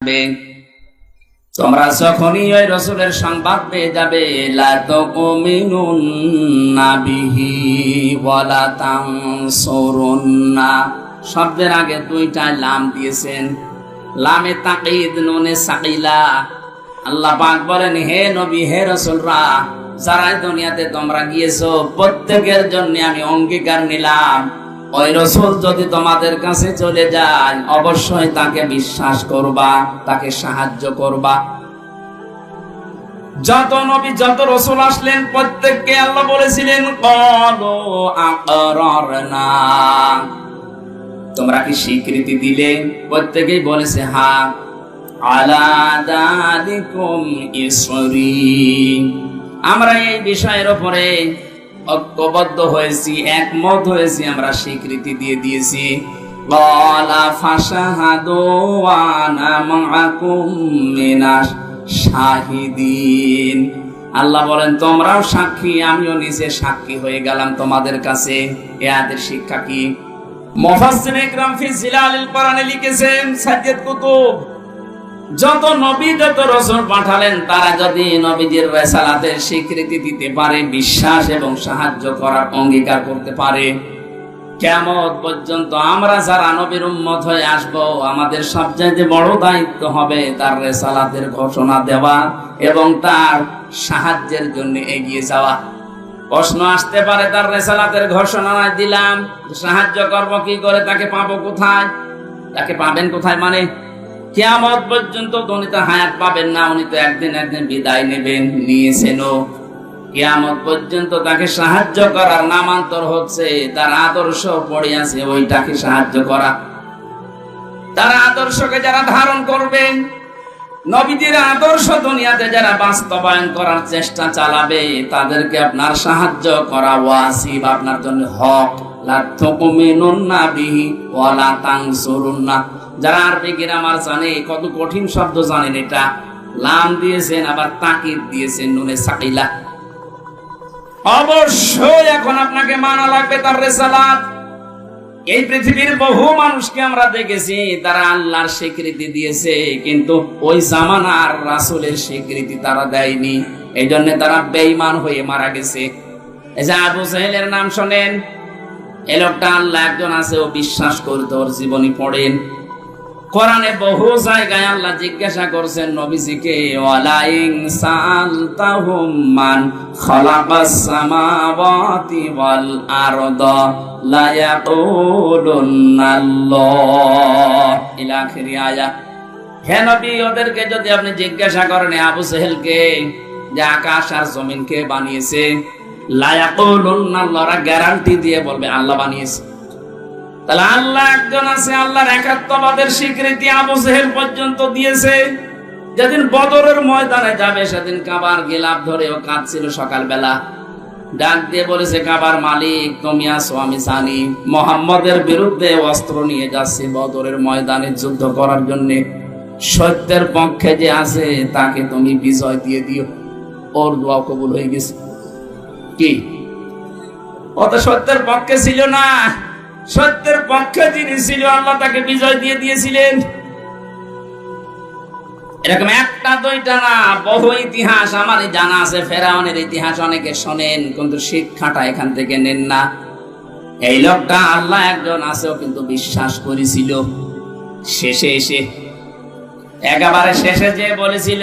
থাকবে। তোমরা যখনই ওই রসুলের সংবাদ পেয়ে যাবে শব্দের আগে দুইটা লাম দিয়েছেন। লামে তাকিদ, নুনে সাকিলা। আল্লাহ পাক বলেন, হে নবী, হে রসুলরা যারা দুনিয়াতে তোমরা গিয়েছো, প্রত্যেকের জন্য আমি অঙ্গীকার নিলাম। ওই রসুল যদি তোমাদের কাছে চলে অবশ্যই তাকে বিশ্বাস করবা, তাকে সাহায্য করবা। যত নবী, যত রসুল আসলেন, প্রত্যেককে আল্লাহ বলেছিলেন তোমরা কি স্বীকৃতি দিলে? প্রত্যেকেই বলেছে, হা, আলা দালিকুম ইসরি। আমরা এই বিষয়ের উপরে ঐক্যবদ্ধ হয়েছি, একমত হয়েছি, আমরা স্বীকৃতি দিয়ে দিয়েছি। আল্লাহ বলেন, তোমরাও সাক্ষী, আমিও নিজে সাক্ষী হয়ে গেলাম তোমাদের কাছে। এ আদের শিক্ষা কি? মুফাসসির ইকরাম ফি জিলালিল কোরআনে লিখেছেন, সাজ্জাদ কুতুব। যত নবী যত রসুল পাঠালেন, তারা যদি নবীজির রেসালাতের স্বীকৃতি দিতে পারে, বিশ্বাস এবং সাহায্য করার অঙ্গীকার করতে পারে। কেমন পর্যন্ত আমরা যারা নবীর উম্মত হয়ে আসব, আমাদের সবচাইতে বড় দায়িত্ব হবে তার রেসালাতের ঘোষণা দেওয়া এবং তার সাহায্যের জন্য এগিয়ে যাওয়া। প্রশ্ন আসতে পারে, তার রেসালাতের ঘোষণা দিলাম। সাহায্য করব কি করে? তাকে পাবো কোথায়? তাকে পাবেন কোথায় মানে কেয়ামত পর্যন্ত উনি তো হায়াত পাবেন না, উনি তো একদিন একদিন বিদায় নেবেন, নিয়েছেনও। কেয়ামত পর্যন্ত তাকে সাহায্য করার নামান্তর হচ্ছে, তার আদর্শ পড়ে আছে, ওইটাকে সাহায্য করা। তার আদর্শকে যারা ধারণ করবেন নবীদের আদর্শ দুনিয়াতে যারা বাস্তবায়ন করার চেষ্টা চালাবে, তাদেরকে আপনার সাহায্য করা ওয়াসিব, আপনার জন্য হক। লা তুমিনুন্না বিহি ওয়ালা তানসুরুন্না যারা আরবি গ্রামার জানে, কত কঠিন শব্দ জানেন এটা। লাম দিয়েছেন, আবার তাকিদ দিয়েছেন, নুনে সাকিলা। অবশ্যই এখন আপনাকে মানা লাগবে তার রেসালাত। এই পৃথিবীর বহু মানুষকে আমরা দেখেছি, তারা আল্লাহর স্বীকৃতি দিয়েছে, কিন্তু ওই জামানার রাসুলের স্বীকৃতি তারা দেয়নি। এই জন্য তারা বেইমান হয়ে মারা গেছে। এই যে আবু সাহেলের নাম শোনেন, এ লোকটা আল্লাহ একজন আছে, ও বিশ্বাস করতে ওর জীবনী পড়েন। কোরআনে বহু জায়গায় আল্লাহ জিজ্ঞাসা করছেন, নবীজিকে ওয়ালাইন সালতাহুম সামাওয়াতি ওয়াল আরদা লা ইয়াকুলুনাল্লাহ ইলা আয়াত হে নবী, ওদেরকে যদি আপনি জিজ্ঞাসা করেন আবু সেহেলকে যে আকাশ আর জমিন কে বানিয়েছে? লা ইয়াকুলুনাল্লাহরা গ্যারান্টি দিয়ে বলবে, আল্লাহ বানিয়েছে। তাহলে আল্লাহ একজন আছে, আল্লাহর একাত্মবাদের স্বীকৃতি আবু জেহেল পর্যন্ত দিয়েছে। যেদিন বদরের ময়দানে যাবে, সেদিন কাবার গেলাপ ধরে ও কাঁদছিল সকালবেলা। ডাক দিয়ে বলেছে, কাবার মালিক, তুমি আসো আমি জানি। মোহাম্মদের বিরুদ্ধে অস্ত্র নিয়ে যাচ্ছে বদরের ময়দানে যুদ্ধ করার জন্য। সত্যের পক্ষে যে আছে, তাকে তুমি বিজয় দিয়ে দিও। ওর দোয়া কবুল হয়ে গেছে। কি? অত সত্যের পক্ষে ছিল না। সত্যের পক্ষে যিনি ছিল, আল্লাহ তাকে বিজয় দিয়ে দিয়েছিলেন। এরকম একটা দুইটা না, বহু ইতিহাস আমারই জানা আছে, ফেরাউনের ইতিহাস অনেকে শোনেন, কিন্তু শিক্ষাটা এখান থেকে নেন না। এই লোকটা আল্লাহ একজন আছেও কিন্তু বিশ্বাস করেছিল। শেষে এসে, একেবারে শেষে যে বলেছিল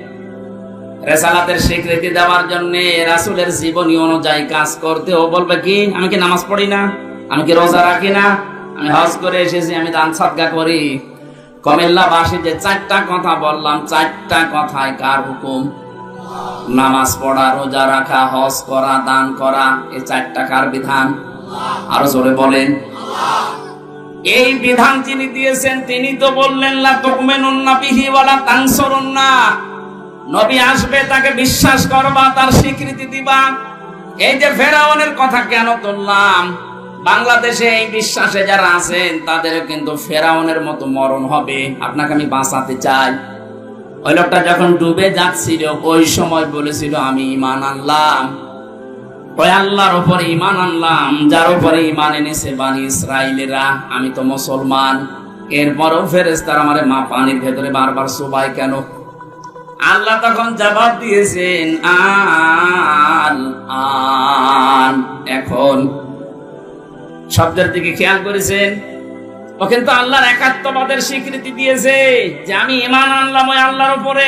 রেসালাতের স্বীকৃতি দেওয়ার জন্য রাসুলের জীবনী অনুযায়ী কাজ করতে ও বলবে কি, আমি কি নামাজ পড়ি না? আমি কি রোজা রাখি না? আমি হজ করে এসেছি, আমি দান সাদগা করি। কমেল্লাবাসী যে চারটা কথা বললাম, চারটা কথায় কার হুকুম? নামাজ পড়া, রোজা রাখা, হজ করা, দান করা এই চারটা কার বিধান? আরও জোরে বলেন। এই বিধান যিনি দিয়েছেন, তিনি তো বললেন, লা তুকমিনুন্না বিহি ওয়ালা তানসুরুন্না নবী আসবে, তাকে বিশ্বাস করবা, তার স্বীকৃতি দিবা। এই যে ফেরাউনের কথা কেন তুললাম বাংলাদেশে এই বিশ্বাসে যারা আছেন তাদের কিন্তু ফেরাউনের মতো মরণ হবে। আপনাকে আমি বাঁচাতে চাই। ওই লোকটা যখন ডুবে যাচ্ছিল, ওই সময় বলেছিল, আমি ইমান আনলাম। ওই আল্লাহর উপরে ইমান আনলাম, যার উপরে ইমান এনেছে বানি ইসরায়েলেরা আমি তো মুসলমান। এরপরও ফেরেস্তার আমার মা পানির ভেতরে বারবার সবাই কেন আল্লাহ তখন জবাব দিয়েছেন, আল, আন। এখন শব্দের দিকে খেয়াল করেছেন? ও কিন্তু আল্লাহর একাত্মবাদের স্বীকৃতি দিয়েছে যে আমি ইমান আনলাম ওই আল্লাহর উপরে,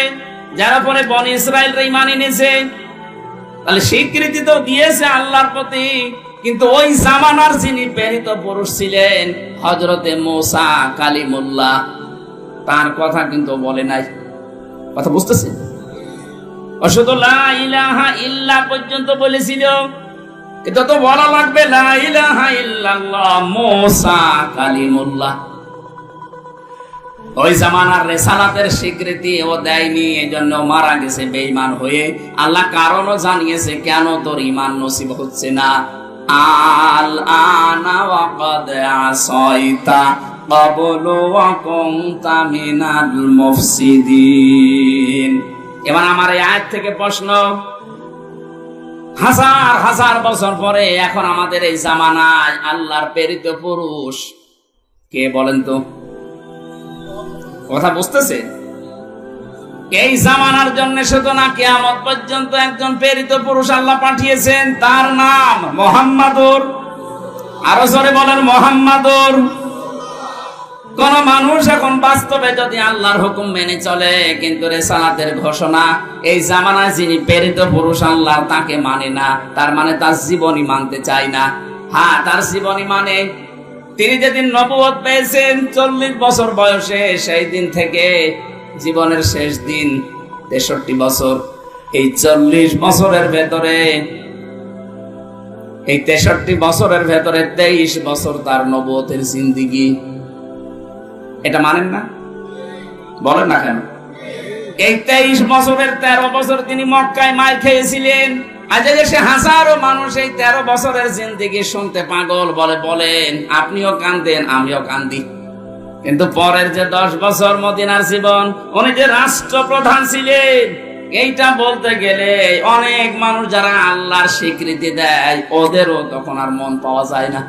যার উপরে বন ইসরায়েলরা ইমান এনেছে। তাহলে স্বীকৃতি তো দিয়েছে আল্লাহর প্রতি, কিন্তু ওই জামানার যিনি প্রেরিত পুরুষ ছিলেন হজরতে মোসা কালিমুল্লাহ, তার কথা কিন্তু বলে নাই। কথা ইল্লা পর্যন্ত বলেছিল। তো বলা লাগবে ওই জামানার রেসালাতের স্বীকৃতি ও দেয়নি এই জন্য মারা গেছে, বেঈমান হয়ে। আল্লাহ কারণও জানিয়েছে, কেন তোর ইমান নসিব হচ্ছে না? আল আনা এবার আমার এই থেকে প্রশ্ন, হাজার হাজার বছর পরে এখন আমাদের এই জামানায় আল্লাহর প্রেরিত পুরুষ কে বলেন তো? কথা বুঝতেছে? এই জামানার জন্য শুধু না কেয়ামত পর্যন্ত একজন প্রেরিত পুরুষ আল্লাহ পাঠিয়েছেন, তার নাম মোহাম্মদুর। আরও জোরে বলেন মোহাম্মদুর। কোন মানুষ এখন বাস্তবে যদি আল্লাহর হুকুম মেনে চলে, কিন্তু রেসালাতের ঘোষণা, এই জামানায় যিনি প্রেরিত পুরুষ, আল্লাহ তাকে মানে না। তার মানে তার জীবনই মানতে চায় না। হ্যাঁ তার জীবনই মানে। তিনি যেদিন নবুয়ত পেয়েছেন, চল্লিশ বছর বয়সে, সেই দিন থেকে জীবনের শেষ দিন, তেষট্টি বছর। এই চল্লিশ বছরের ভেতরে, এই তেষট্টি বছরের ভেতরে তেইশ বছর তার নবুয়তের জিন্দিগি। এটা মানেন না? বলেন না কেন? এই তেইশ বছরের তেরো বছর তিনি মক্কায় মার খেয়েছিলেন। আজ এসে হাজারো মানুষ এই তেরো বছরের জিন্দিগি শুনতে পাগল বলে, বলেন, আপনিও কান্দেন, আমিও কান্দি। কিন্তু পরের যে দশ বছর মদিনার জীবন, উনি যে রাষ্ট্রপ্রধান ছিলেন, এইটা বলতে গেলে অনেক মানুষ যারা আল্লাহর স্বীকৃতি দেয়, ওদেরও তখন আর মন পাওয়া যায় না।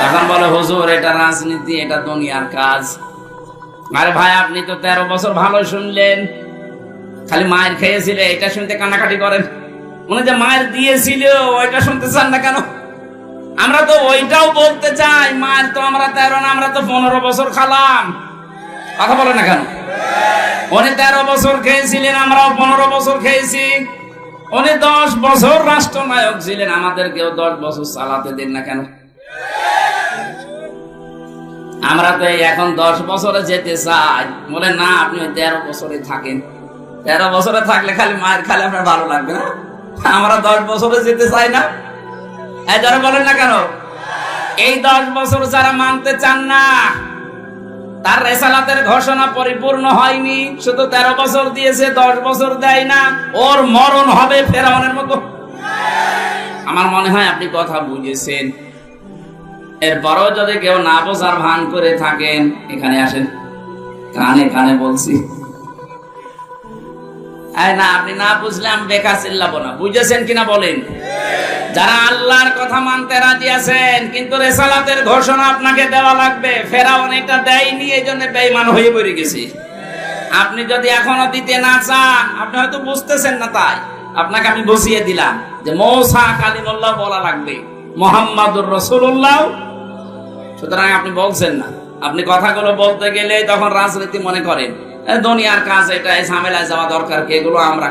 তখন বলে, হুজুর, এটা রাজনীতি, এটা দুনিয়ার কাজ। আরে ভাই, আপনি তো তেরো বছর ভালো শুনলেন। খালি মায়ের খেয়েছিলে, এটা শুনতে কান্নাকাটি করেন। উনি যে মায়ের দিয়েছিল, ওইটা শুনতে চান না কেন? আমরা তো ওইটাও বলতে চাই, মায়ের তো আমরা তেরো না, আমরা তো পনেরো বছর খালাম। কথা বলে না কেন? উনি তেরো বছর খেয়েছিলেন, আমরাও পনেরো বছর খেয়েছি। উনি দশ বছর রাষ্ট্রনায়ক ছিলেন, আমাদেরকেও দশ বছর চালাতে দেন না কেন? আমরা তো এখন দশ বছরে যেতে চাই। বলে, না, আপনি ওই তেরো বছরে থাকেন। তেরো বছরে থাকলে খালি মায়ের খালি আপনার ভালো লাগবে না। আমরা দশ বছরে যেতে চাই না। এই যারা বলেন না কেন? এই দশ বছর যারা মানতে চান না, তার রেসালাতের ঘোষণা পরিপূর্ণ হয়নি। শুধু তেরো বছর দিয়েছে, দশ বছর দেয় না। ওর মরণ হবে ফেরাউনের মতো। আমার মনে হয় আপনি কথা বুঝেছেন। এরপরও যদি কেউ না বোঝার ভান করে থাকেন, এখানে আসেন। কানে কানে বলছি। না, আপনি না না। বুঝেছেন কিনা বলেন? যারা আল্লাহর কথা মানতে রাজি আছেন, কিন্তু রেসালাতের ঘোষণা আপনাকে দেওয়া লাগবে। দেয়নি, এই জন্য বেইমান হয়ে পড়ে গেছি। আপনি যদি এখনও দিতে না চান, আপনি হয়তো বুঝতেছেন না তাই। আপনাকে আমি বসিয়ে দিলাম যে মৌসা কালিমুল্লাহ বলা লাগবে। মোহাম্মদুর রসুল্লাহ সুতরাং আপনি বলছেন না। আপনি কথাগুলো বলতে গেলে তখন রাজনীতি মনে করেন। দুনিয়ার কাজ এটা ঝামেলায় যাওয়া দরকার, এগুলো আমরা